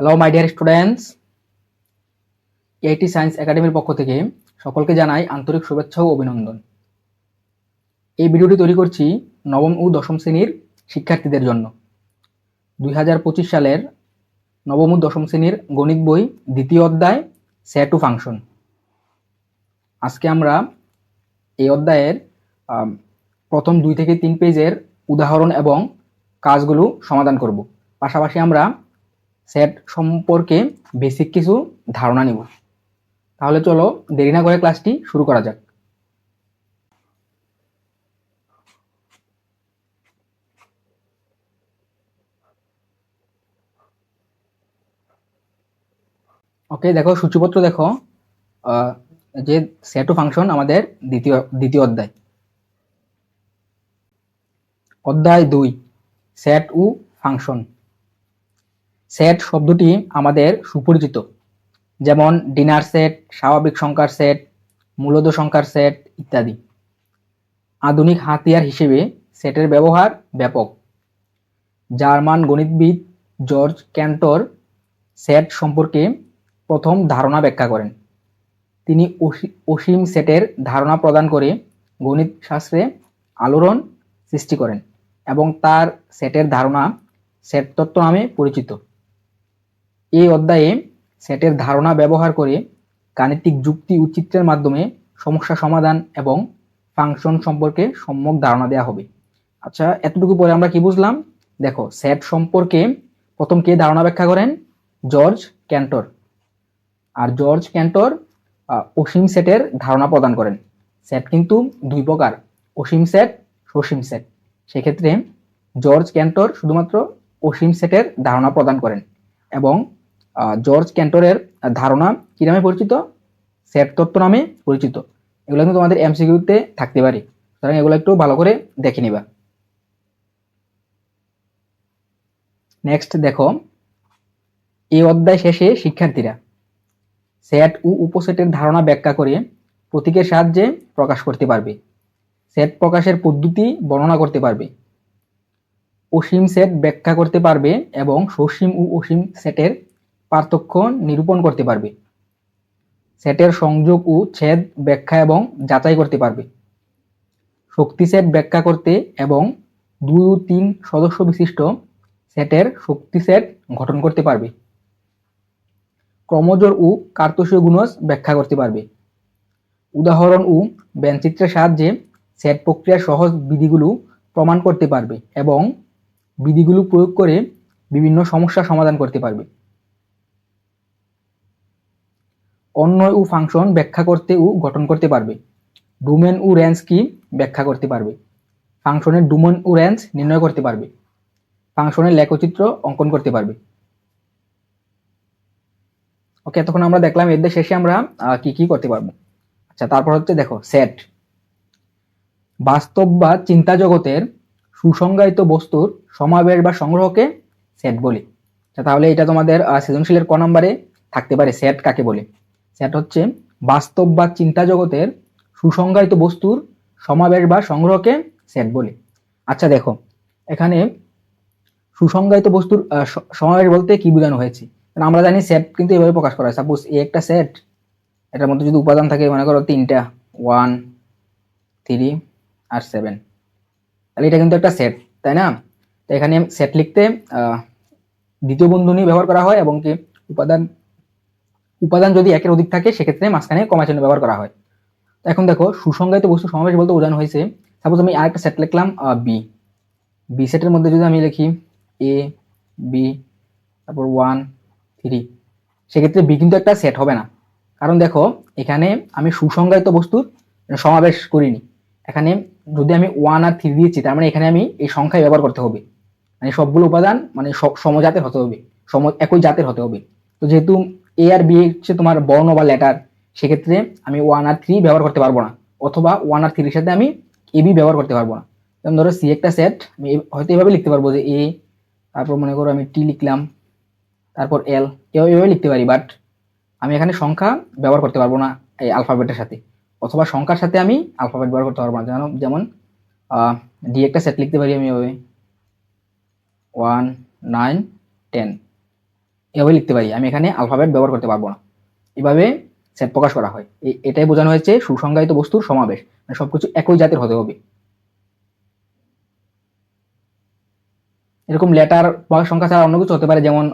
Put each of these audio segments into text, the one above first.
Hello my dear students eighty science একাডেমির পক্ষ থেকে সকলকে জানাই আন্তরিক শুভেচ্ছা ও অভিনন্দন। এই ভিডিওটি তৈরি করছি নবম ও দশম শ্রেণির শিক্ষার্থীদের জন্য। দুই হাজার পঁচিশ সালের নবম ও দশম শ্রেণির গণিত বই দ্বিতীয় অধ্যায় সেট টু ফাংশন আজকে আমরা এই অধ্যায়ের প্রথম দুই থেকে তিন পেজের উদাহরণ এবং কাজগুলো সমাধান করব। পাশাপাশি আমরা সেট সম্পর্কে বেসিক কিছু ধারণা নিব। তাহলে চলো দেরি না করে ক্লাসটি শুরু করা যাক। ওকে দেখো, সূচিপত্র দেখো যে সেট ফাংশন আমাদের দ্বিতীয় দ্বিতীয় অধ্যায়। অধ্যায় দুই সেট ও ফাংশন সেট শব্দটি আমাদের সুপরিচিত, যেমন ডিনার সেট স্বাভাবিক সংখ্যার সেট মূলত সংখ্যার সেট ইত্যাদি। আধুনিক হাতিয়ার হিসেবে সেটের ব্যবহার ব্যাপক। জার্মান গণিতবিদ জর্জ ক্যান্টর সেট সম্পর্কে প্রথম ধারণা ব্যাখ্যা করেন। তিনি অসী- অসীম সেটের ধারণা প্রদান করে গণিত শাস্ত্রে আলোড়ন সৃষ্টি করেন। এবং তার সেটের ধারণা, সেট তত্ত্ব নামে পরিচিত। এই অধ্যায়ে সেটের ধারণা ব্যবহার করে গাণিতিক যুক্তি ও চিত্রের মাধ্যমে সমস্যা সমাধান এবং ফাংশন সম্পর্কে সম্যক ধারণা দেওয়া হবে। আচ্ছা এতটুকু পরে আমরা কি বুঝলাম? দেখো, সেট সম্পর্কে প্রথম কে ধারণা ব্যাখ্যা করেন? জর্জ ক্যান্টর। আর জর্জ ক্যান্টর অসীম সেটের ধারণা প্রদান করেন। সেট কিন্তু দুই প্রকার, অসীম সেট, সসীম সেট। সেক্ষেত্রে জর্জ ক্যান্টর শুধুমাত্র অসীম সেটের ধারণা প্রদান করেন এবং জর্জ ক্যান্টরের ধারণা কি নামে পরিচিত? সেট তত্ত্ব নামে পরিচিত। এগুলো কিন্তু তোমাদের এমসিকিউতে থাকতে পারে। সুতরাং এগুলো একটু ভালো করে দেখে নিবা। নেক্সট দেখো এই অধ্যায় শেষে শিক্ষার্থীরা সেট ও উপসেটের ধারণা ব্যাখ্যা করে প্রতীকের সাহায্যে প্রকাশ করতে পারবে। সেট প্রকাশের পদ্ধতি বর্ণনা করতে পারবে। অসীম সেট ব্যাখ্যা করতে পারবে এবং সসীম ও অসীম সেটের পার্থক্য নিরূপণ করতে পারবে। সেটের সংযোগ ও ছেদ ব্যাখ্যা এবং যাচাই করতে পারবে। শক্তি সেট ব্যাখ্যা করতে এবং দুই ও তিন সদস্য বিশিষ্ট সেটের শক্তি সেট গঠন করতে পারবে। ক্রমজোড় ও কার্তসীয় গুণজ ব্যাখ্যা করতে পারবে। উদাহরণ ও ব্যঞ্চিত্রের সাহায্যে সেট প্রক্রিয়ার সহজ বিধিগুলো প্রমাণ করতে পারবে এবং বিধিগুলো প্রয়োগ করে বিভিন্ন সমস্যা সমাধান করতে পারবে। অন্যয় ও ফাংশন ব্যাখ্যা করতে ও গঠন করতে পারবে। ডোমেন ও রেঞ্জ কি ব্যাখ্যা করতে পারবে। ফাংশনের ডোমেন ও রেঞ্জ নির্ণয় করতে পারবে। ফাংশনের লেখচিত্র অঙ্কন করতে পারবে। ওকে, এতক্ষণ আমরা দেখলাম, এর শেষে আমরা কি কি করতে পারব? আচ্ছা তারপর হচ্ছে দেখো সেট বাস্তব বা চিন্তা জগতের সুসংজ্ঞায়িত বস্তুর সমাবেশ বা সংগ্রহকে সেট বলি। তাহলে এটা তোমাদের সৃজনশীলের ক নম্বরে থাকতে পারে সেট কাকে বলে? সেট হচ্ছে বাস্তব বা চিন্তা জগতের সুসংজ্ঞায়িত বস্তুর সমাবেশ বা সংগ্রহকে সেট বলে। আচ্ছা দেখো, এখানে সুসংজ্ঞায়িত বস্তুর সমাবেশ বলতে কি বোঝানো হয়েছে? আমরা জানি সেট কিন্তু এভাবে প্রকাশ করা হয়। সাপোজ এ একটা সেট এটার মধ্যে যদি উপাদান থাকে, মনে করো তিনটা ওয়ান থ্রি আর সেভেন তাহলে এটা কিন্তু একটা সেট তাই না? তো এখানে সেট লিখতে দ্বিতীয় বন্ধনী ব্যবহার করা হয় এবং কি উপাদান উপাদান যদি একের অধিক থাকে, সেক্ষেত্রে মাঝখানে কমা চিহ্ন ব্যবহার করা হয়। তো এখন দেখো, সুসংজ্ঞায়িত বস্তু সমাবেশ বলতে বোঝানো হয়েছে। সাপোজ আমি আরেকটা সেট লিখলাম বি বি সেটের মধ্যে যদি আমি লিখি এ বি তারপর ওয়ান থ্রি সেক্ষেত্রে বি কিন্তু একটা সেট হবে না। কারণ দেখো, এখানে আমি সুসংজ্ঞায়িত বস্তুর সমাবেশ করিনি। এখানে যদি আমি ওয়ান আর থ্রি দিয়েছি, তার মানে এখানে আমি এই সংখ্যায় ব্যবহার করতে হবে। মানে সবগুলো উপাদান মানে সমজাতের হতে হবে, সম, একই জাতের হতে হবে। তো যেহেতু এ আর বি হচ্ছে তোমার বর্ণ বা লেটার সেক্ষেত্রে আমি ওয়ান আর থ্রি ব্যবহার করতে পারব না, অথবা ওয়ান আর থ্রির সাথে আমি এ বি ব্যবহার করতে পারব না। যেমন ধরো সি একটা সেট আমি হয়তো এভাবে লিখতে পারব যে এ তারপর মনে করো আমি টি লিখলাম, তারপর এল এভাবে লিখতে পারি বাট আমি এখানে সংখ্যা ব্যবহার করতে পারব না এই আলফাবেটের সাথে। অথবা সংখ্যার সাথে আমি আলফাবেট ব্যবহার করতে পারব না। যেমন যেমন ডি একটা সেট লিখতে পারি আমি এভাবে। ওয়ান নাইন টেন এভাবে লিখতে পারি। আমি এখানে আলফাবেট ব্যবহার করতে পারব না। এভাবে সেট প্রকাশ করা হয়। এটাই বোঝানো হয়েছে সুসংজ্ঞায়িত বস্তুর সমাবেশ। মানে সবকিছু একই জাতের হতে হবে। এরকম লেটার বা সংখ্যা ছাড়া অন্য কিছু হতে পারে। যেমন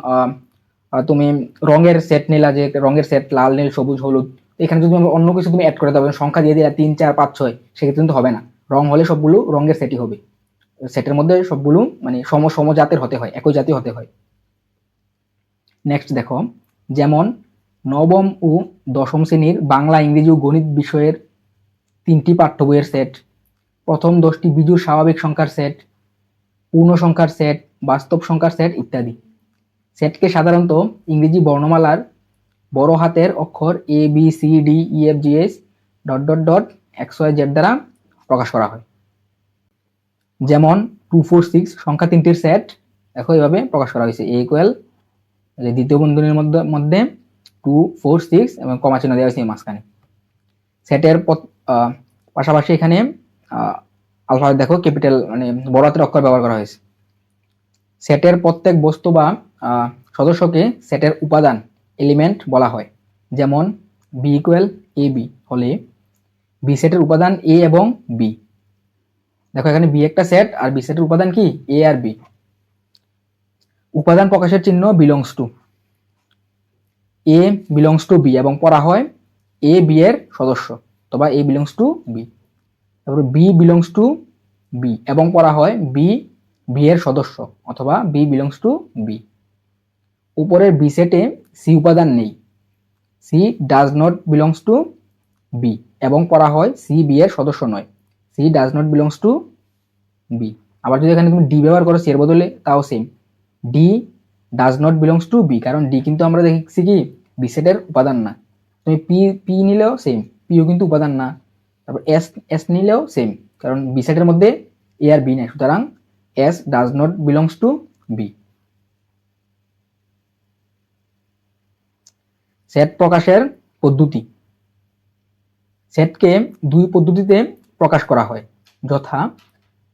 তুমি রঙের সেট নিলা যে, রঙের সেট লাল, নীল, সবুজ, হলুদ এখানে যদি আমরা অন্য কিছু তুমি অ্যাড করে দেবে সংখ্যা দিয়ে দিলা তিন, চার, পাঁচ, ছয়, সেক্ষেত্রে কিন্তু হবে না। রং হলে সবগুলো রঙের সেটই হবে। সেটের মধ্যে সবগুলো মানে সম সম জাতের হতে হয়, একই জাতীয় হতে হয়। নেক্সট দেখো, যেমন নবম ও দশম শ্রেণির বাংলা, ইংরেজি ও গণিত বিষয়ের তিনটি পাঠ্য বইয়ের সেট প্রথম দশটি বিজুর স্বাভাবিক সংখ্যার সেট পূর্ণ সংখ্যার সেট বাস্তব সংখ্যার সেট ইত্যাদি। সেটকে সাধারণত ইংরেজি বর্ণমালার বড় হাতের অক্ষর A B C D E F G S dot dot dot Y Z দ্বারা প্রকাশ করা হয়। যেমন টু ফোর সিক্স সংখ্যা তিনটির সেট দেখো এভাবে প্রকাশ করা হয়েছে। এ ইকুয়াল দ্বিতীয় বন্ধনীর মধ্যে মধ্যে টু ফোর সিক্স এবং কমা চিহ্ন দেওয়া হয়েছে এই মাঝখানে। সেটের পাশাপাশি এখানে আলফাবেট দেখো ক্যাপিটাল মানে বড় হাতের অক্ষর ব্যবহার করা হয়েছে। সেটের প্রত্যেক বস্তু বা সদস্যকে সেটের উপাদান এলিমেন্ট বলা হয়। যেমন বি ইকুয়াল এ বি হলে বি সেটের উপাদান এ এবং বি দেখো এখানে বি একটা সেট আর বি সেটের উপাদান কি? এ আর বি উপাদান প্রকাশের চিহ্ন belongs to A belongs to B এবং পড়া হয় এ বি এর সদস্য অথবা এ বিলংস টু বি তারপরে বি বিলংস টু বি এবং পড়া হয় বি বি এর সদস্য অথবা বি বিলংস টু বি উপরের বি সেটে সি উপাদান নেই। C does not belongs to B এবং পড়া হয় সি বি এর সদস্য নয়। C does not belongs to B আবার যদি এখানে তুমি ডি ব্যবহার করো সি এর বদলে, তাও same D does not belongs to B কারণ ডি কিন্তু আমরা দেখছি কি? বি সেটের উপাদান না। তুমি পি পি নিলেও সেম পিও কিন্তু উপাদান না। তারপর এস এস নিলেও সেম কারণ বি সেটের মধ্যে এ আর বি নেই। সুতরাং S does not belongs to B set প্রকাশের পদ্ধতি। সেটকে দুই পদ্ধতিতে প্রকাশ করা হয়। যথা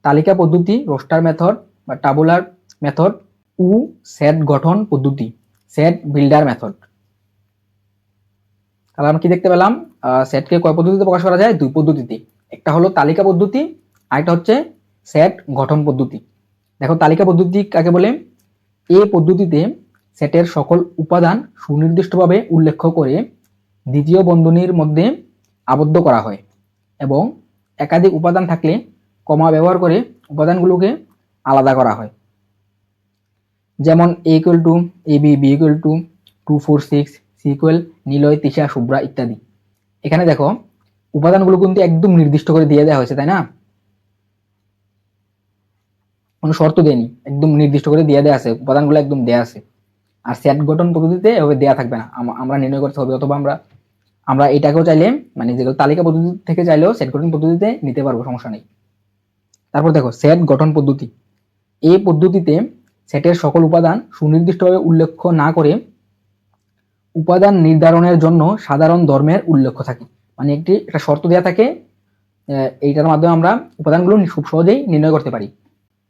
তালিকা পদ্ধতি, রোস্টার মেথড বা টাবুলার মেথড ও সেট গঠন পদ্ধতি, সেট বিল্ডার মেথড। তাহলে আমরা কি দেখতে পেলাম? সেটকে কয় পদ্ধতিতে প্রকাশ করা যায়? দুই পদ্ধতিতে। একটা হলো তালিকা পদ্ধতি, আরেকটা হচ্ছে সেট গঠন পদ্ধতি। দেখো তালিকা পদ্ধতি কাকে বলে? এ পদ্ধতিতে সেটের সকল উপাদান সুনির্দিষ্টভাবে উল্লেখ করে দ্বিতীয় বন্ধনীর মধ্যে আবদ্ধ করা হয় এবং একাধিক উপাদান থাকলে কমা ব্যবহার করে উপাদানগুলোকে আলাদা করা হয়। যেমন A equal to A B B equal to two four six C equal Niloy, Tisha, Shubhra ইত্যাদি। এখানে দেখো, উপাদানগুলো কিন্তু একদম নির্দিষ্ট করে দিয়ে দেওয়া হয়েছে, তাই না? কোনো শর্ত দেয়নি, একদম নির্দিষ্ট করে দিয়ে দেওয়া আছে, উপাদানগুলো একদম দেয়া আছে। আর সেট গঠন পদ্ধতিতে এভাবে দেয়া থাকবে না। আমরা নির্ণয় করতে হবে অথবা আমরা আমরা এটাকেও চাইলে মানে যেগুলো তালিকা পদ্ধতি থেকে চাইলেও সেট গঠন পদ্ধতিতে নিতে পারব, সমস্যা নেই। তারপর দেখো সেট গঠন পদ্ধতি। এই পদ্ধতিতে সেটের সকল উপাদান সুনির্দিষ্টভাবে উল্লেখ না করে উপাদান নির্ধারণের জন্য সাধারণ ধর্মের উল্লেখ থাকে। মানে একটি একটা শর্ত দেওয়া থাকে এইটার মাধ্যমে আমরা উপাদানগুলো খুব সহজেই নির্ণয় করতে পারি।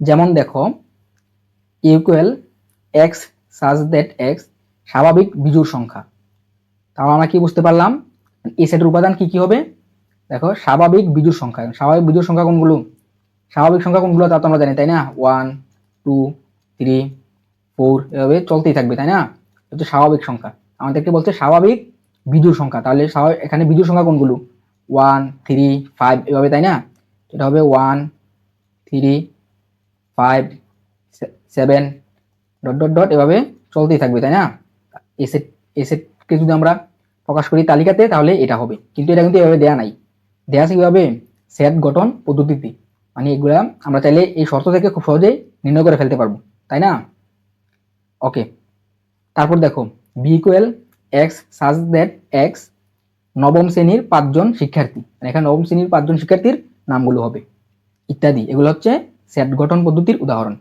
যেমন দেখো equal X such that X স্বাভাবিক বিজোড় সংখ্যা। তাও আমরা কি বুঝতে পারলাম? এই সেটের উপাদান কি কি হবে? দেখো, স্বাভাবিক বিজোড় সংখ্যা। স্বাভাবিক বিজোড় সংখ্যা কোনগুলো? স্বাভাবিক সংখ্যা কোনগুলো তা তো আমরা জানি, তাই না? ওয়ান টু থ্রি ফোর এভাবে চলতেই থাকবে, তাই না? হচ্ছে স্বাভাবিক সংখ্যা। আমাদেরকে বলছে স্বাভাবিক বিজোড় সংখ্যা। তাহলে স্বাভাবিক, এখানে বিজোড় সংখ্যা কোনগুলো? ওয়ান থ্রি ফাইভ এভাবে, তাই না? এটা হবে one three five seven dot dot dot এভাবে চলতেই থাকবে, তাই না? এই সেট এই সেটকে যদি আমরা প্রকাশ করি তালিকাতে, তাহলে এটা হবে। কিন্তু এটা কিন্তু এভাবে দেয়া নাই। দেয়া আছে কীভাবে? সেট গঠন পদ্ধতিতে। মানে এগুলা আমরা চাইলে এই শর্ত থেকে খুব সহজেই নির্ণয় করে ফেলতে পারব, তাই না? ওকে। তারপর দেখো B equal X such that X নবম শ্রেণির পাঁচজন শিক্ষার্থী। মানে এখানে নবম শ্রেণির পাঁচজন শিক্ষার্থীর নামগুলো হবে। ইত্যাদি। এগুলো হচ্ছে সেট গঠন পদ্ধতির উদাহরণ।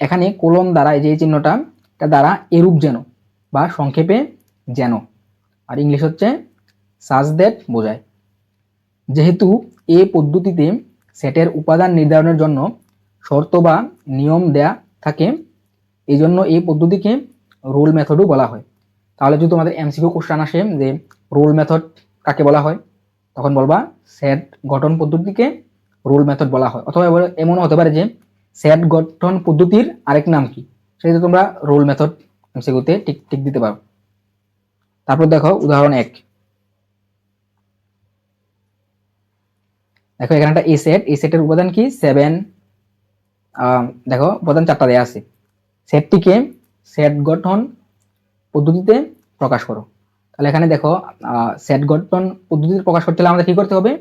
এখানে কোলন দ্বারা যে চিহ্নটা এটা দ্বারা এরূপ যেন বা সংক্ষেপে যেন। আর ইংলিশ হচ্ছে সাজ দ্যাট বোঝায়। যেহেতু এ পদ্ধতিতে সেটের উপাদান নির্ধারণের জন্য শর্ত বা নিয়ম দেয়া থাকে এই জন্য এই পদ্ধতিকে রোল মেথডও বলা হয়। তাহলে যদি তোমাদের এমসিকিউ কোশ্চান আসে যে রোল মেথড কাকে বলা হয়, তখন বলবা সেট গঠন পদ্ধতিকে রোল মেথড বলা হয়। অথবা এমনও হতে পারে যে সেট গঠন পদ্ধতির আরেক নাম কি? সেটা তোমরা রোল মেথড এমসিকিউতে টিক টিক দিতে পারো। তারপর দেখো উদাহরণ এক। দেখো এখানে একটা এ সেট এই সেটের উপাদান কি? সেভেন দেখো উপাদান চারটা দেয়া আছে। সেটটিকে সেট গঠন পদ্ধতিতে প্রকাশ করো। তাহলে এখানে দেখো সেট গঠন পদ্ধতিতে প্রকাশ করতে হলে আমাদের কি করতে হবে?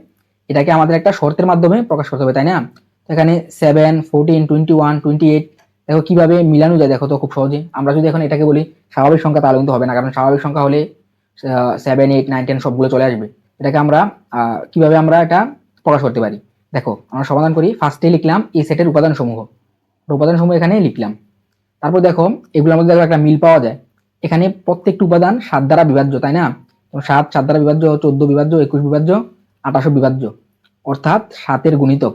এটাকে আমাদের একটা শর্তের মাধ্যমে প্রকাশ করতে হবে, তাই না? এখানে seven fourteen twenty one twenty eight দেখো কীভাবে মিলানো যায় দেখো তো খুব সহজে আমরা যদি এখন এটাকে বলি, স্বাভাবিক সংখ্যা তাহলে কিন্তু হবে না, কারণ স্বাভাবিক সংখ্যা হলে সেভেন এইট নাইন টেন সবগুলো চলে আসবে। এটাকে আমরা কীভাবে আমরা এটা প্রকাশ করতে পারি? দেখো, আমরা সমাধান করি ফার্স্টে লিখলাম এই সেটের উপাদান সমূহ উপাদান সমূহ এখানে লিখলাম। তারপর দেখো, এগুলোর মধ্যে দেখো একটা মিল পাওয়া যায়। এখানে প্রত্যেকটি উপাদান সাত দ্বারা বিভাজ্য, তাই না? সাত সাত দ্বারা বিভাজ্য, চোদ্দ বিভাজ্য, একুশ বিভাজ্য, আঠাশো বিভাজ্য। অর্থাৎ সাতের গুণিতক।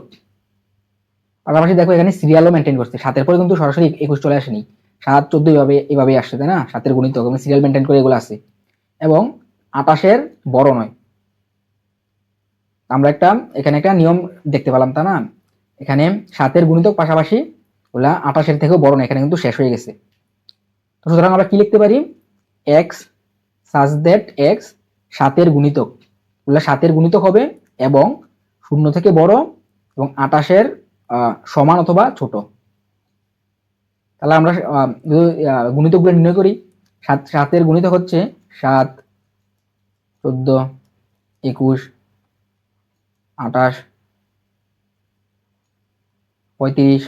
পাশাপাশি দেখো এখানে সিরিয়ালও মেনটেন করছে। সাতের পরে কিন্তু সরাসরি একুশ চলে আসেনি। সাত চোদ্দ এভাবে এভাবে আসছে, তাই না? সাতের গুণিতক এবং সিরিয়াল মেনটেন করে এগুলো আছে। এবং আটাশের বড় নয়। আমরা একটা, এখানে একটা নিয়ম দেখতে পেলাম তা না? এখানে সাতের গুণিতক পাশাপাশি ওলা আটাশের থেকেও বড় নয়, এখানে কিন্তু শেষ হয়ে গেছে। তো সুতরাং আমরা কি লিখতে পারি? এক্স সাজ দ্যাট এক্স সাতের গুণিতক ওগুলা সাতের গুণিতক হবে এবং শূন্য থেকে বড় এবং আটাশের সমান অথবা ছোট। তাহলে আমরা গুণিতকগুলো নির্ণয় করি, সাত, সাতের গুণিতক হচ্ছে সাত, চোদ্দ, একুশ, আঠাশ, পঁয়ত্রিশ,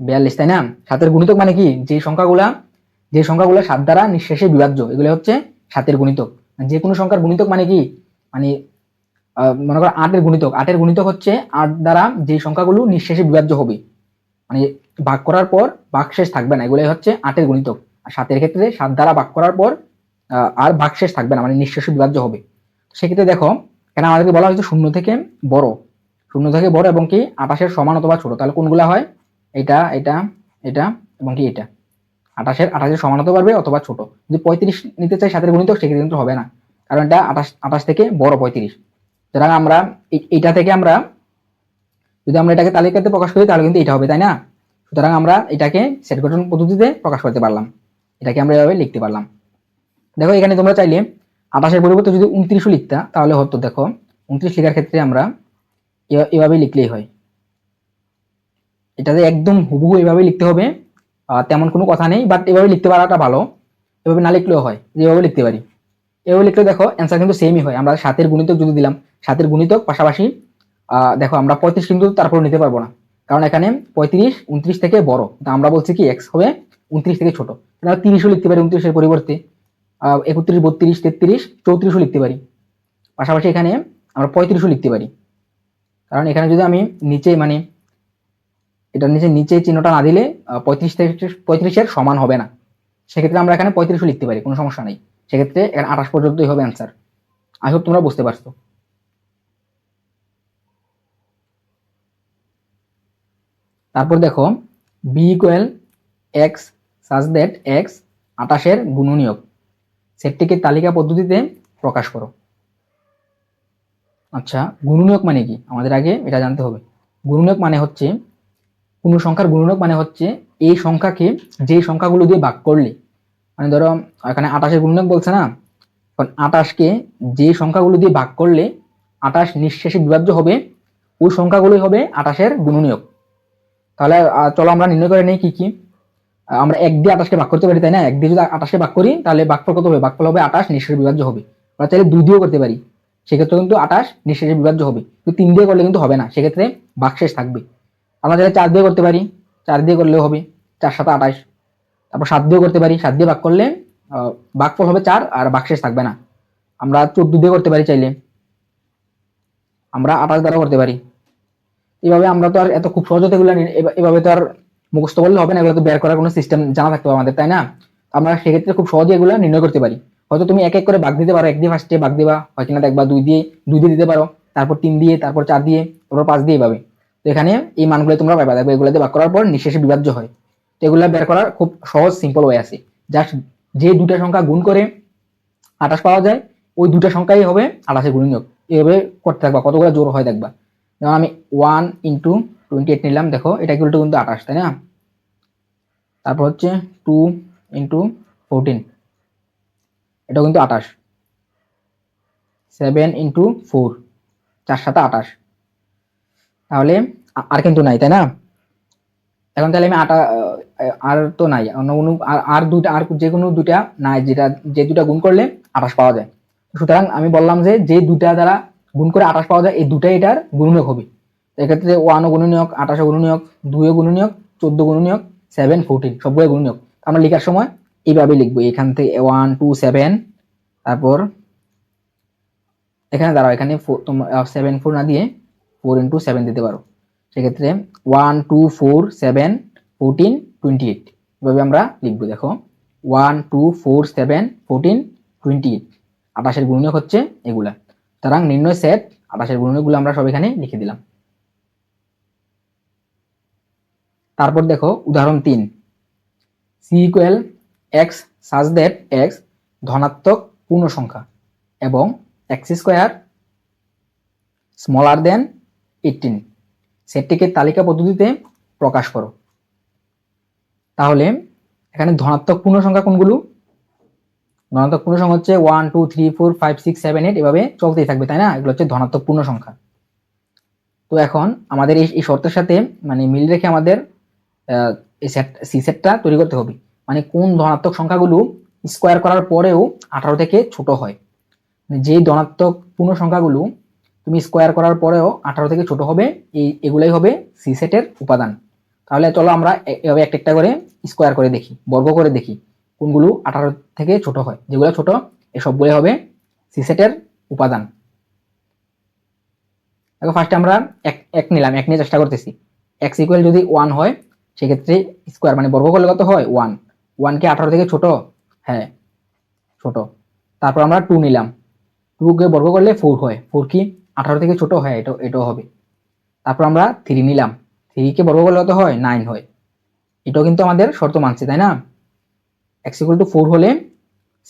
বিয়াল্লিশ, তাই না? সাতের গুণিতক মানে কি? যে সংখ্যাগুলা, যে সংখ্যাগুলো সাত দ্বারা নিঃশেষে বিভাজ্য, এগুলো হচ্ছে সাতের গুণিতক। যে কোনো সংখ্যার গুণিতক মানে কি? মানে মনে করো আটের গুণিতক। আটের গুণিতক হচ্ছে আট দ্বারা যে সংখ্যাগুলো নিঃশেষে বিভাজ্য হবে। মানে ভাগ করার পর ভাগশেষ থাকবে না, এগুলোই হচ্ছে আটের গুণিতক। আর সাতের ক্ষেত্রে সাত দ্বারা ভাগ করার পর আর ভাগশেষ থাকবে না মানে নিঃশেষে বিভাজ্য হবে। সেক্ষেত্রে দেখো, এখানে আমাদেরকে বলা হয়েছে শূন্য থেকে বড়। শূন্য থেকে বড় এবং কি আটাশের সমান অথবা ছোট। তাহলে কোনগুলা হয়? এটা এটা এটা এবং কি এটা। আঠাশের আঠাশের সমান হতে পারবে অথবা ছোট। যদি পঁয়ত্রিশ নিতে চাই সাতের গুণিতক, সেক্ষেত্রে কিন্তু হবে না। কারণ এটা আঠাশ আঠাশ থেকে বড় পঁয়ত্রিশ। সুতরাং আমরা এইটা থেকে আমরা যদি আমরা এটাকে তালিকাতে প্রকাশ করি, তাহলে কিন্তু এটা হবে, তাই না? সুতরাং আমরা এটাকে সেট গঠন পদ্ধতিতে প্রকাশ করতে পারলাম। এটাকে আমরা এভাবে লিখতে পারলাম। দেখো, এখানে তোমরা চাইলে আঠাশের পরিবর্তে যদি উনত্রিশও লিখতা, তাহলে হতো, দেখো, উনত্রিশ লেখার ক্ষেত্রে আমরা এভাবে লিখলেই হয়। এটাতে একদম হুবহু এভাবে লিখতে হবে তেমন কোনো কথা নেই বাট এভাবে লিখতে পারাটা ভালো। এভাবে না লিখলেও হয় যেভাবে লিখতে পারি। এভাবে লিখলে দেখো অ্যান্সার কিন্তু সেমই হয়। আমরা সাতের গুণিতক যদি দিলাম, সাতের গুণিতক পাশাপাশি দেখো আমরা পঁয়ত্রিশ কিন্তু তারপর নিতে পারব না। কারণ এখানে পঁয়ত্রিশ, উনত্রিশ থেকে বড়। তা আমরা বলছি কি এক্স হবে উনত্রিশ থেকে ছোট। আমরা তিরিশও লিখতে পারি উনত্রিশের পরিবর্তে। একত্রিশ, বত্রিশ, তেত্রিশ, চৌত্রিশও লিখতে পারি। পাশাপাশি এখানে আমরা পঁয়ত্রিশও লিখতে পারি। কারণ এখানে যদি আমি নিচে মানে এটার নিচে নিচে চিহ্নটা না দিলে পঁয়ত্রিশ থেকে পঁয়ত্রিশের সমান হবে না। সেক্ষেত্রে আমরা এখানে পঁয়ত্রিশও লিখতে পারি, কোনো সমস্যা নেই। সেক্ষেত্রে এখানে আঠাশ পর্যন্তই হবে অ্যান্সার আই হোপ তোমরা বুঝতে পারছ। তারপর দেখো B equal X such that X আটাশের গুণনীয়ক। সেটটিকে তালিকা পদ্ধতিতে প্রকাশ করো। আচ্ছা গুণনীয়ক মানে কি? আমাদের আগে এটা জানতে হবে। গুণনীয়ক মানে হচ্ছে, কোনো সংখ্যার গুণনীয়ক মানে হচ্ছে, এই সংখ্যাকে যে সংখ্যাগুলো দিয়ে ভাগ করলে মানে ধরো, এখানে আটাশের গুণনীয়ক বলছে না? এখন আটাশকে যে সংখ্যাগুলো দিয়ে ভাগ করলে আটাশ নিঃশেষে বিভাজ্য হবে, ওই সংখ্যাগুলোই হবে আটাশের গুণনীয়ক। তাহলে চলো আমরা নির্ণয় করে নেই কি কি। আমরা এক দিয়ে আটাশকে ভাগ করতে পারি, তাই না? এক দিয়ে যদি আটাশকে ভাগ করি, তাহলে ভাগফল কত হবে? ভাগফল হবে আটাশ নিঃশেষে বিভাজ্য হবে। আমরা চাইলে দুই দিয়েও করতে পারি। সেক্ষেত্রে কিন্তু আটাশ নিঃশেষে বিভাজ্য হবে। কিন্তু তিন দিয়ে করলে কিন্তু হবে না, সেক্ষেত্রে ভাগশেষ থাকবে। আমরা চাইলে চার দিয়ে করতে পারি। চার দিয়ে করলেও হবে। চার সাথে আঠাশ তারপর সাত দিয়েও করতে পারি সাত দিয়ে ভাগ করলে ভাগফল হবে চার আর ভাগশেষ থাকবে না। আমরা চোদ্দ দিয়ে করতে পারি চাইলে। আমরা আঠাশ দ্বারা করতে পারি। এভাবে আমরা তো আর এত খুব সহজে এগুলো এভাবে তো আর মুখস্থ বললে হবে না, এগুলো তো বের করার কোনো সিস্টেম জানা থাকতে হবে আমাদের, তাই না? আমরা সেক্ষেত্রে খুব সহজে এগুলো নির্ণয় করতে পারি। হয়তো তুমি এক এক করে বাঘ দিতে পারো, এক দিয়ে ফার্স্টে ভাগ দিবা, হয় কিনা দেখবা দুই দিয়ে দুই দিয়ে দিতে পারো, তারপর তিন দিয়ে, তারপর চার দিয়ে, তারপর পাঁচ দিয়ে পাবে তো এখানে এই মানগুলো তোমরা পাবে দেখবে এগুলোতে ভাগ করার পর নিঃশেষে বিভাজ্য হয়। এগুলো বের করার খুব সহজ সিম্পল ওয়ে আছে। জাস্ট যে দুটা সংখ্যা গুণ করে আঠাশ পাওয়া যায়, ওই দুটা সংখ্যাই হবে আঠাশে গুণনীয়ক এইভাবে করতে থাকবা, কতগুলো জোর হয় দেখবা। যেমন আমি ওয়ান ইন্টু টোয়েন্টি এইট নিলাম, দেখো, এটা কিন্তু কিন্তু আঠাশ, তাই না? তারপর হচ্ছে টু ইন্টু ফোরটিন এটা কিন্তু আঠাশ। সেভেন ইন্টু ফোর চার সাথে আঠাশ। তাহলে আর কিন্তু নাই, তাই না? এখন তাহলে আমি আটা আর তো নাই, অন্য আর আর দুটা আর যে কোনো দুটা নাই, যেটা, যে দুটা গুণ করলে আঠাশ পাওয়া যায়। সুতরাং আমি বললাম যে যে দুটা দ্বারা গুণ করে আঠাশ পাওয়া যায়, এই দুটাই এটার গুণনীয়ক হবে। এক্ষেত্রে ওয়ানও গুণনীয়ক, আঠাশও গুণনীয়ক, দুইও গুণনীয়ক চোদ্দ গুণনীয়ক, সেভেন, ফোরটিন সবগুলো গুণনীয়ক। আমরা লেখার সময় এইভাবে লিখব। এখান থেকে ওয়ান, টু, সেভেন, তারপর এখানে দাঁড়াও, এখানে সেভেন, ফোর না দিয়ে ফোর ইন্টু সেভেন দিতে পারো। সেক্ষেত্রে one, two, four, seven, fourteen twenty eight এভাবে আমরা লিখব, দেখো one two four seven fourteen twenty eight আঠাশের গুণনীয়ক হচ্ছে এগুলা। সুতরাং নির্ণয় সেট আঠাশের গুণনীয়কগুলো আমরা সব এখানে লিখে দিলাম। তারপর দেখো, উদাহরণ তিন। C equal X such that X ধনাত্মক পূর্ণ সংখ্যা এবং X square smaller than eighteen সেটটিকে তালিকা পদ্ধতিতে প্রকাশ করো। তাহলে এখানে ধনাত্মক পূর্ণ সংখ্যা কোনগুলো? ধনাত্মক পূর্ণ সংখ্যা হচ্ছে one two three four five six seven eight এভাবে চলতেই থাকবে, তাই না? এগুলো হচ্ছে ধনাত্মক পূর্ণ সংখ্যা তো এখন আমাদের এই এই শর্তের সাথে মানে মিল রেখে আমাদের এই সেট সি সেটটা তৈরি করতে হবে। মানে কোন ধনাত্মক সংখ্যাগুলো স্কোয়ার করার পরেও আঠারো থেকে ছোট হয়। মানে যেই ধনাত্মক পূর্ণ সংখ্যাগুলো তুমি স্কোয়ার করার পরেও আঠারো থেকে ছোট হবে, এই, এগুলাই হবে সি সেটের উপাদান। তাহলে চলো আমরা এভাবে একটা একটা করে স্কোয়ার করে দেখি, বর্গ করে দেখি কোনগুলো আঠারো থেকে ছোট হয়। যেগুলো ছোট এই সবগুলো হবে সি সেটের উপাদান। দেখো ফার্স্টে আমরা এক এক নিলাম, এক নিয়ে চেষ্টা করতেছি। এক্স ইকুয়াল যদি ওয়ান হয়, সেক্ষেত্রে স্কোয়ার মানে বর্গ করলে কত হয়? ওয়ান ওয়ান কি আঠারো থেকে ছোট? হ্যাঁ ছোট। তারপর আমরা টু নিলাম। টু কে বর্গ করলে ফোর হয়। ফোর কি আঠারো থেকে ছোট? হয় এটা এটাও হবে। তারপর আমরা থ্রি নিলাম। থ্রি কে বর্গ করলে কত হয়? নাইন হয়। এটাও কিন্তু আমাদের শর্ত মানছে, তাই না? এক্স ইকুয়াল টু ফোর হলে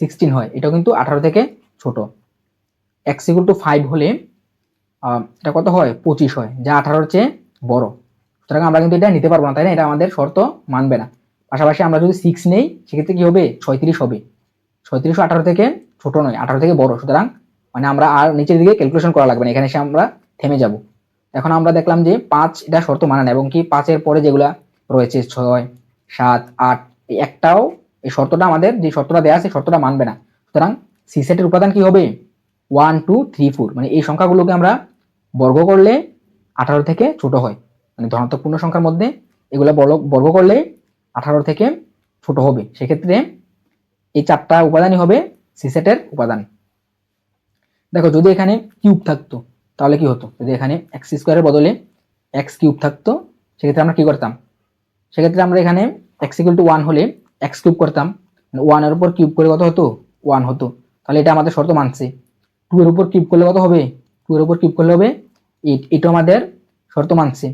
সিক্সটিন হয়। এটাও কিন্তু আঠারো থেকে ছোট। এক্স ইকুয়াল টু ফাইভ হলে এটা কত হয়? পঁচিশ হয়, যা আঠারোর চেয়ে বড়। সুতরাং আমরা কিন্তু এটা নিতে পারব না, তাই না? এটা আমাদের শর্ত মানবে না। পাশাপাশি আমরা যদি সিক্স নেই, সেক্ষেত্রে কি হবে? ছয়ত্রিশ হবে। ছয়ত্রিশ আঠারো থেকে ছোট নয়, আঠারো থেকে বড়। সুতরাং মানে আমরা আর নিচের দিকে ক্যালকুলেশন করা লাগবে না। এখানে এসে আমরা থেমে যাব। এখন আমরা দেখলাম যে পাঁচ এটা শর্ত মানে না, এবং কি পাঁচের পরে যেগুলা রয়েছে, ছয়, সাত, আট, এই একটাও এই শর্তটা আমাদের যে শর্তটা দেওয়া আছে, শর্তটা মানবে না। সুতরাং সি সেটের উপাদান কি হবে? ওয়ান, টু, থ্রি, ফোর মানে এই সংখ্যাগুলোকে আমরা বর্গ করলে আঠারো থেকে ছোট হয়। মানে ধনাত্মক পূর্ণ সংখ্যার মধ্যে এগুলো বর্গ করলে আঠারো থেকে ছোট হবে। সেক্ষেত্রে এই চারটা উপাদানই হবে সি সেটের উপাদান। দেখো, যদি এখানে কিউব থাকতো তাহলে কি হতো? যদি এখানে এক্স স্কোয়ারের বদলে এক্স কিউব থাকতো, সেক্ষেত্রে আমরা কি করতাম? সেক্ষেত্রে আমরা এখানে এক্স ইকুয়াল টু ওয়ান হলে এক্স কিউব করতাম। ওয়ানের উপর কিউব করে কত হতো? ওয়ান হতো। তাহলে এটা আমাদের শর্ত মানছে। টু এর উপর কিউব করলে কত হবে? টু এর উপর কিউব করলে হবে এইট এটা আমাদের শর্ত মানছে।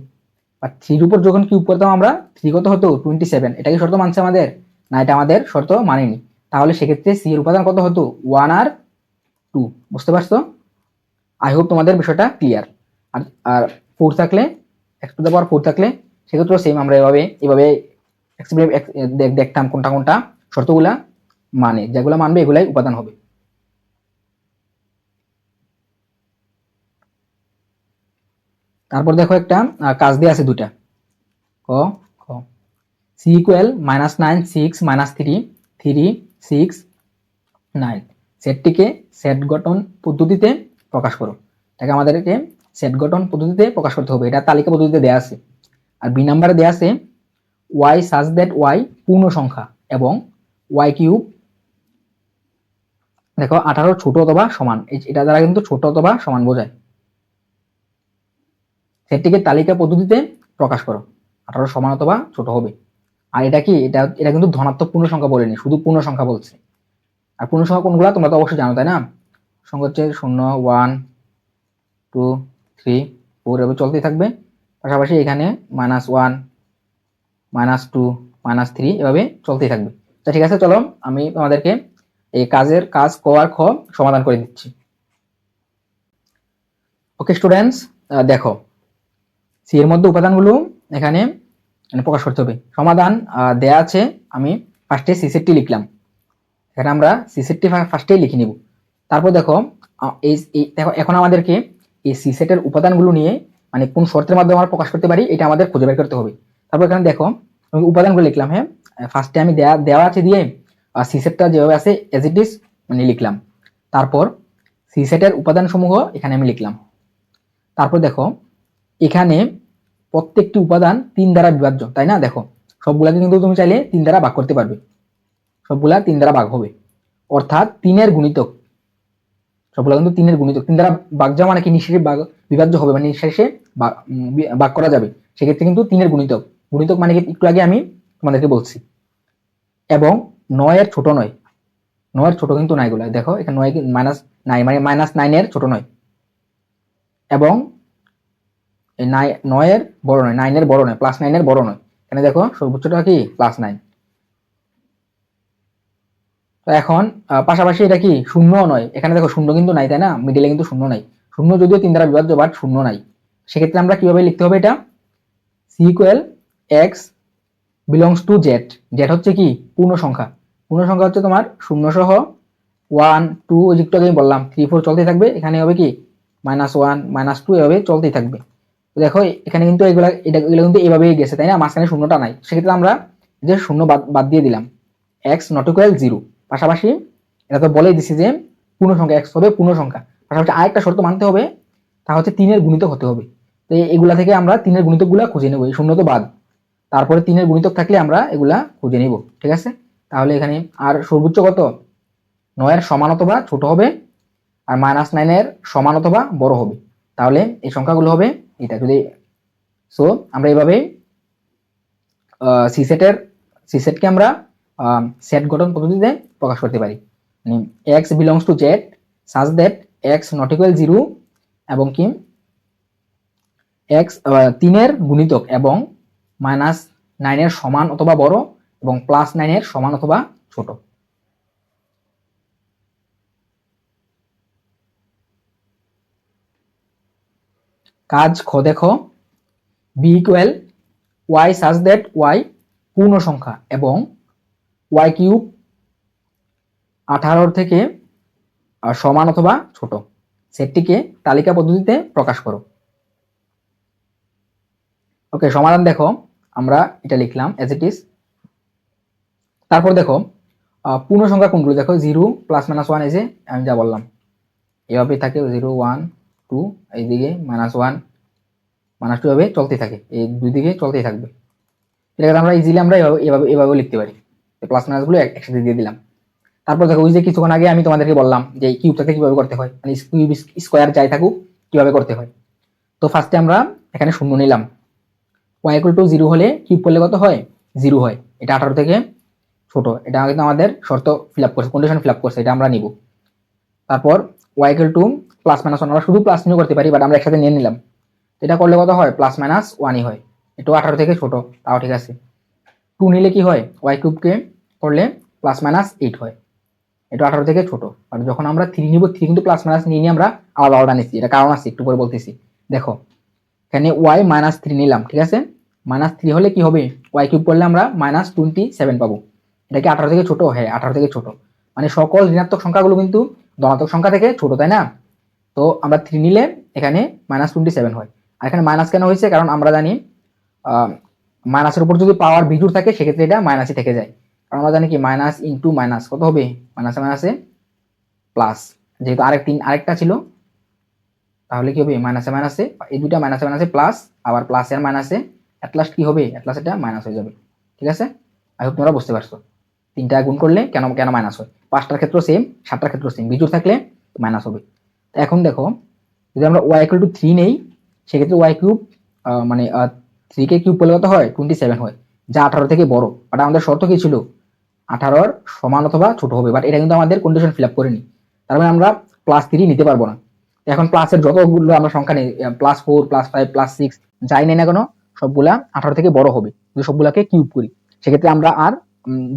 আর থ্রির উপর যখন কিউব করতাম আমরা থ্রি কত হতো? টোয়েন্টি সেভেন এটা কি শর্ত মানছে আমাদের? না, এটা আমাদের শর্ত মানেনি। তাহলে সেক্ষেত্রে সি এর উপাদান কত হতো? ওয়ান আর টু বুঝতে পারছ? আই হোপ তোমাদের বিষয়টা ক্লিয়ার আর আর ফোর থাকলে X to the power four থাকলে, সেক্ষেত্রেও সেম আমরা এভাবে এভাবে দেখতাম কোনটা কোনটা শর্তগুলা মানে যেগুলো মানবে এগুলাই উপাদান হবে। তারপর দেখো একটা কাজ দিয়ে আছে দুটা ক, খ। C equal minus nine six minus three three six nine সেটটিকে set গঠন পদ্ধতিতে প্রকাশ করো এটাকে আমাদেরকে সেট গঠন পদ্ধতিতে প্রকাশ করতে হবে। এটা তালিকা পদ্ধতিতে দেয়া আছে। আর বি নাম্বারে দেয়া আছে ওয়াই সাজ দ্যাট ওয়াই পূর্ণ সংখ্যা এবং ওয়াই কিউব দেখো, আঠারো ছোট অথবা সমান। এটা দ্বারা কিন্তু ছোট অথবা সমান বোঝায়। সেটটিকে তালিকা পদ্ধতিতে প্রকাশ করো। আঠারো সমান অথবা ছোট হবে। আর এটা কি? এটা এটা কিন্তু ধনাত্মক পূর্ণ সংখ্যা বলেনি। শুধু পূর্ণ সংখ্যা বলছে। আর পূর্ণ সংখ্যা কোনগুলা? তোমরা তো অবশ্যই জানো, তাই না? সংখ্যা হচ্ছে শূন্য ওয়ান টু থ্রি ফোর এভাবে চলতেই থাকবে। পাশাপাশি এখানে minus one minus two minus three এভাবে চলতেই থাকবে। তো ঠিক আছে, চলো আমি তোমাদেরকে এই কাজের কাজ ক আর খ সমাধান করে দিচ্ছি। ওকে স্টুডেন্টস দেখো সি এর মধ্যে উপাদানগুলো এখানে মানে প্রকাশ করতে হবে। সমাধান দেয়া আছে, আমি ফার্স্টে সি সিসেটটি লিখলাম। এখানে আমরা সি সিসেটটি ফার্স্টেই লিখে নিব। তারপর দেখো দেখো, এখন আমাদেরকে এই সিসেটের উপাদানগুলো নিয়ে মানে কোন শর্তের মাধ্যমে আমরা প্রকাশ করতে পারি, এটা আমাদের খুঁজে বের করতে হবে। তারপর এখানে দেখো, আমি উপাদানগুলো লিখলাম হ্যাঁ? ফার্স্টে আমি দেয়া, দেওয়া আছে দিয়ে সিসেটটা যেভাবে আছে এজ ইট ইজ মানে লিখলাম। তারপর সি সিসেটের উপাদানসমূহ এখানে আমি লিখলাম। তারপর দেখো, এখানে প্রত্যেকটি উপাদান তিন দ্বারা বিভাজ্য, তাই না? দেখো, সবগুলাকে কিন্তু তুমি চাইলে তিন দ্বারা ভাগ করতে পারবে। সবগুলা তিন দ্বারা ভাগ হবে। অর্থাৎ তিনের গুণিতক সবগুলো কিন্তু তিনের গুণিতক তিন দ্বারা ভাগ যাওয়া মানে কি? নিঃশেষে ভাগ বিভাজ্য হবে মানে নিঃশেষে ভাগ উম, বি- ভাগ করা যাবে। সেক্ষেত্রে কিন্তু তিনের গুণিতক। গুণিতক মানে কি? একটু আগে আমি তোমাদেরকে বলছি। এবং নয়ের ছোট নয়। নয়ের ছোট কিন্তু নাই গুলা দেখো এখানে নয় মাইনাস নাই মানে মাইনাস নাইনের ছোট নয়। এবং নয়ের বড় নয়। নাইনের বড় নয় প্লাস নাইনের বড় নয়। এখানে দেখো সর্বোচ্চটা কি? প্লাস নাইন তো এখন পাশাপাশি এটা কি শূন্য নয়। এখানে দেখো শূন্য কিন্তু নাই, তাই না? মিডিলে কিন্তু শূন্য নাই। শূন্য যদিও তিন দ্বারা বিভাজ্য বাট শূন্য নাই। সেক্ষেত্রে আমরা কীভাবে লিখতে হবে এটা? C equal X belongs to Z Z হচ্ছে কি? পূর্ণ সংখ্যা। পূর্ণ সংখ্যা হচ্ছে তোমার শূন্য সহ ওয়ান টু যেটা আমি বললাম। থ্রি ফোর চলতেই থাকবে। এখানে হবে কি? মাইনাস ওয়ান মাইনাস টু এভাবে চলতেই থাকবে। দেখো, এখানে কিন্তু এগুলা, এটা, এগুলো কিন্তু এভাবেই গেছে, তাই না? মাঝখানে শূন্যটা নাই। সেক্ষেত্রে আমরা যে শূন্য বাদ বাদ দিয়ে দিলাম এক্স নট ইকুয়াল জিরো পাশাপাশি এটা তো বলেই দিছি যে পূর্ণ সংখ্যা এক্স হবে পূর্ণ সংখ্যা পাশাপাশি আরেকটা শর্ত মানতে হবে, তা হচ্ছে তিনের গুণিতক হতে হবে। তো এগুলা থেকে আমরা তিনের গুণিতকগুলা খুঁজে নেব, এই শূন্য তো বাদ। তারপরে তিনের গুণিতক থাকলে আমরা এগুলা খুঁজে নিব, ঠিক আছে? তাহলে এখানে আর সর্বোচ্চ কত? নয়ের সমান অথবা ছোট হবে, আর মাইনাস নাইনের সমান অথবা বড় হবে। তাহলে এই সংখ্যাগুলো হবে এটা। যদি সো আমরা এইভাবে সিসেটের সিসেটকে আমরা সেট গঠন পদ্ধতিতে প্রকাশ করতে পারি। মানে X belongs to Z such that X not equal zero এবং কি? এক্স তিনের গুণিতক এবং মাইনাস নাইনের সমান অথবা বড় এবং প্লাস নাইনের সমান অথবা ছোট। কাজ খ দেখো। B equal Y such that Y পূর্ণ সংখ্যা এবং ওয়াই কিউব আঠারোর থেকে সমান অথবা ছোট। সেটটিকে তালিকা পদ্ধতিতে প্রকাশ করো। ওকে, সমাধান দেখো। আমরা এটা লিখলাম এজ ইট ইজ তারপর দেখো পূর্ণ সংখ্যা কোনগুলো? দেখো জিরো প্লাস মাইনাস ওয়ান এই আমি যা বললাম। এভাবে থাকে জিরো ওয়ান টু এইদিকে মাইনাস ওয়ান মাইনাস টু এভাবে চলতেই থাকে। এই দুই দিকে চলতেই থাকবে। এটাকে আমরা ইজিলি আমরা এভাবে এভাবে, এভাবেও লিখতে পারি। প্লাস মাইনাসগুলো এক- একসাথে দিয়ে দিলাম। তারপর দেখো ওই যে কিছুক্ষণ আগে আমি তোমাদেরকে বললাম যে কিউবটাকে কীভাবে করতে হয়? মানে কিউব স্কোয়ার যাই থাকুক, কীভাবে করতে হয়? তো ফার্স্টে আমরা এখানে শূন্য নিলাম। ওয়াই ইকুয়াল টু জিরো হলে কিউব করলে কত হয়? জিরো হয়। এটা আঠারো থেকে ছোট। এটা কিন্তু আমাদের শর্ত ফিল আপ করছে কন্ডিশন ফিল আপ করছে, এটা আমরা নিব। তারপর Y equal to plus minus one আমরা শুধু প্লাস নিয়েও করতে পারি বাট আমরা একসাথে নিয়ে নিলাম। এটা করলে কত হয়? প্লাস মাইনাস ওয়ানই হয়। এটাও আঠারো থেকে ছোট, তাও ঠিক আছে। টু নিলে কি হয়? ওয়াই কিউবকে করলে প্লাস মাইনাস এইট হয়। এটা আঠারো থেকে ছোট। আর যখন আমরা থ্রি নিব থ্রি কিন্তু প্লাস মাইনাস নিয়ে নিয়ে আমরা আলাদা আলাদা নিচ্ছি। এটা কারণ আছে, একটু পরে বলতেছি। দেখো, এখানে ওয়াই মাইনাস থ্রি নিলাম, ঠিক আছে? মাইনাস থ্রি হলে কি হবে? ওয়াই কিউব করলে আমরা মাইনাস টোয়েন্টি সেভেন পাবো। এটা কি আঠারো থেকে ছোট? হ্যাঁ আঠারো থেকে ছোট। মানে সকল ঋণাত্মক সংখ্যাগুলো কিন্তু ধনাত্মক সংখ্যা থেকে ছোট, তাই না? তো আমরা থ্রি নিলে এখানে মাইনাস টোয়েন্টি সেভেন হয়। আর এখানে মাইনাস কেন হয়েছে? কারণ আমরা জানি মাইনাসের উপর যদি পাওয়ার বিজুর থাকে, সেক্ষেত্রে এটা মাইনাসই থেকে যায়। কারণ আমরা জানি কি মাইনাস ইন্টু মাইনাস কত হবে? মাইনাসে মাইনাসে প্লাস যেহেতু আরেক তিন আরেকটা ছিল, তাহলে কি হবে? মাইনাসে মাইনাসে এই দুইটা মাইনাসে মাইনাসে প্লাস আবার প্লাসে আর মাইনাসে অ্যাট লাস্ট কি হবে? অ্যাট লাস্ট এটা মাইনাস হয়ে যাবে। ঠিক আছে? আই হোপ তোমরা বুঝতে পারছ। তিনটা গুণ করলে কেন কেন মাইনাস হয়? পাঁচটার ক্ষেত্র সেম সাতটার ক্ষেত্র সেম বিজুর থাকলে মাইনাস হবে। এখন দেখো, যদি আমরা ওয়াই টু থ্রি নেই, সেক্ষেত্রে ওয়াই কিউব মানে থ্রি কে কিউব করলে কত হয়? টোয়েন্টি সেভেন হয়। যা আঠারো থেকে বড়। বাট আমাদের শর্ত কি ছিল? আঠারোর সমান অথবা ছোট হবে। বাট এটা কিন্তু আমাদের কন্ডিশন ফিল আপ করেনি। তার মানে আমরা প্লাস থ্রি নিতে পারব না। এখন প্লাসের যতগুলো আমরা সংখ্যা নেই plus four plus five plus six যাই নেই না কেন, সবগুলা আঠারো থেকে বড় হবে। যদি সবগুলাকে কিউব করি, সেক্ষেত্রে আমরা আর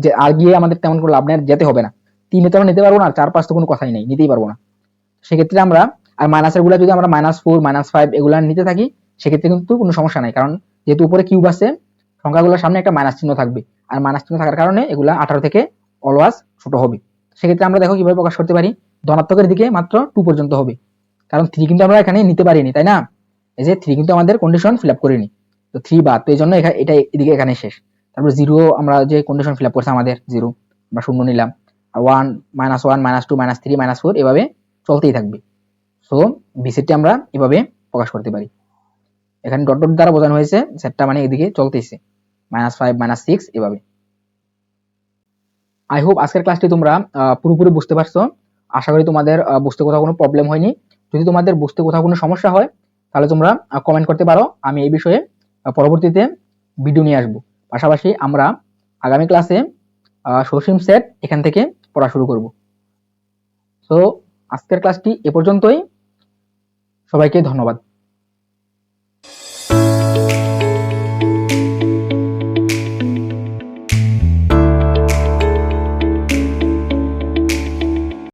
যে, আর গিয়ে আমাদের তেমন কোনো লাভ নেই যেতে হবে না। তিনে তো আমরা নিতে পারব না চার পাঁচ তো কোনো কথাই নেই, নিতেই পারব না। সেক্ষেত্রে আমরা, আর মাইনাসেরগুলা যদি আমরা মাইনাস ফোর মাইনাস ফাইভ এগুলা নিতে থাকি, সেক্ষেত্রে কিন্তু কোনো সমস্যা নাই। কারণ যেহেতু উপরে কিউব আছে, সংখ্যাগুলোর সামনে একটা মাইনাস চিহ্ন থাকবে। আর মাইনাস চিহ্ন থাকার কারণে এগুলা আঠারো থেকে অলওয়াজ ছোট হবে। সেক্ষেত্রে আমরা দেখো কীভাবে প্রকাশ করতে পারি? ধনাত্মকের দিকে মাত্র টু পর্যন্ত হবে। কারণ থ্রি কিন্তু আমরা এখানে নিতে পারিনি, তাই না? এই যে থ্রি কিন্তু আমাদের কন্ডিশন ফিল আপ করিনি। তো থ্রি বাদ, তো এই জন্য এটা এদিকে এখানে শেষ। তারপর জিরো আমরা যে কন্ডিশন ফিল আপ করছে আমাদের জিরো আমরা শূন্য নিলাম। আর one minus one minus two minus three minus four এভাবে চলতেই থাকবে। সো বিসেটটি আমরা এভাবে প্রকাশ করতে পারি। এখানে ডট ডট দ্বারা বোঝানো হয়েছে সেটটা মানে এদিকে চলতেছে। মাইনাস ফাইভ মাইনাস সিক্স এভাবে। আই হোপ আজকের ক্লাসটি তোমরা পুরোপুরি বুঝতে পারছ। আশা করি তোমাদের বুঝতে কোথাও কোনো প্রবলেম হয়নি। যদি তোমাদের বুঝতে কোথাও কোনো সমস্যা হয়, তাহলে তোমরা কমেন্ট করতে পারো। আমি এই বিষয়ে পরবর্তীতে ভিডিও নিয়ে আসব। পাশাপাশি আমরা আগামী ক্লাসে সসীম সেট এখান থেকে পড়া শুরু করব। সো আজকের ক্লাসটি এ পর্যন্তই। সবাইকে ধন্যবাদ।